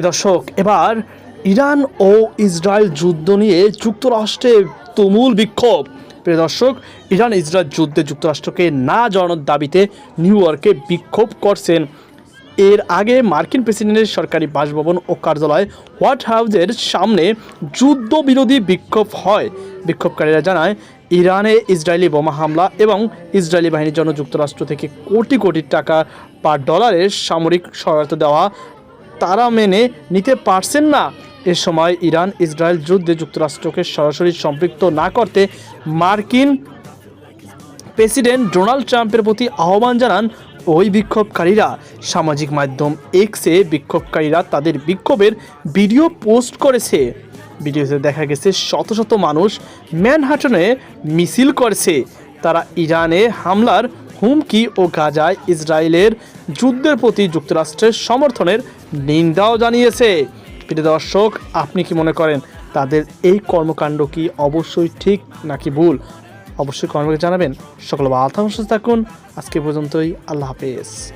দর্শক, এবার ইরান ও ইসরায়েল যুদ্ধ নিয়ে যুক্তরাষ্ট্রে তুমুল বিক্ষোভ। প্রিয় দর্শক, ইরান ইসরায়েল যুদ্ধে যুক্তরাষ্ট্রকে না জানানোর দাবিতে নিউ ইয়র্কে বিক্ষোভ করছেন। এর আগে মার্কিন প্রেসিডেন্টের সরকারি বাসভবন ও কার্যালয় হোয়াইট হাউসের সামনে যুদ্ধবিরোধী বিক্ষোভ হয়। বিক্ষোভকারীরা জানায়, ইরানে ইসরায়েলি বোমা হামলা এবং ইসরায়েলি বাহিনীর জন্য যুক্তরাষ্ট্র থেকে কোটি কোটি টাকা বা ডলারের সামরিক সহায়তা দেওয়া তারা মেনে নিতে পারছেন না। এ সময় ইরান, ইসরায়েল যুদ্ধে যুক্তরাষ্ট্রকে সরাসরি সম্পৃক্ত না করতে মার্কিন প্রেসিডেন্ট ডোনাল্ড ট্রাম্পের প্রতি আহ্বান জানান ওই বিক্ষোভকারীরা। সামাজিক মাধ্যম এক্সে বিক্ষোভকারীরা তাদের বিক্ষোভের ভিডিও পোস্ট করেছে। ভিডিওতে দেখা গেছে শত শত মানুষ ম্যানহাটনে মিছিল করছে। তারা ইরানে হামলার হুমকি ও গাজায় ইসরায়েলের যুদ্ধের প্রতি যুক্তরাষ্ট্রের সমর্থনের নিন্দাও জানিয়েছে। প্রিয় দর্শক, আপনি কি মনে করেন তাদের এই কর্মকাণ্ড কি অবশ্যই ঠিক নাকি ভুল? অবশ্যই কর্মকে জানাবেন। সকল বা সুস্থ থাকুন। আজকে পর্যন্তই, আল্লাহ হাফেজ।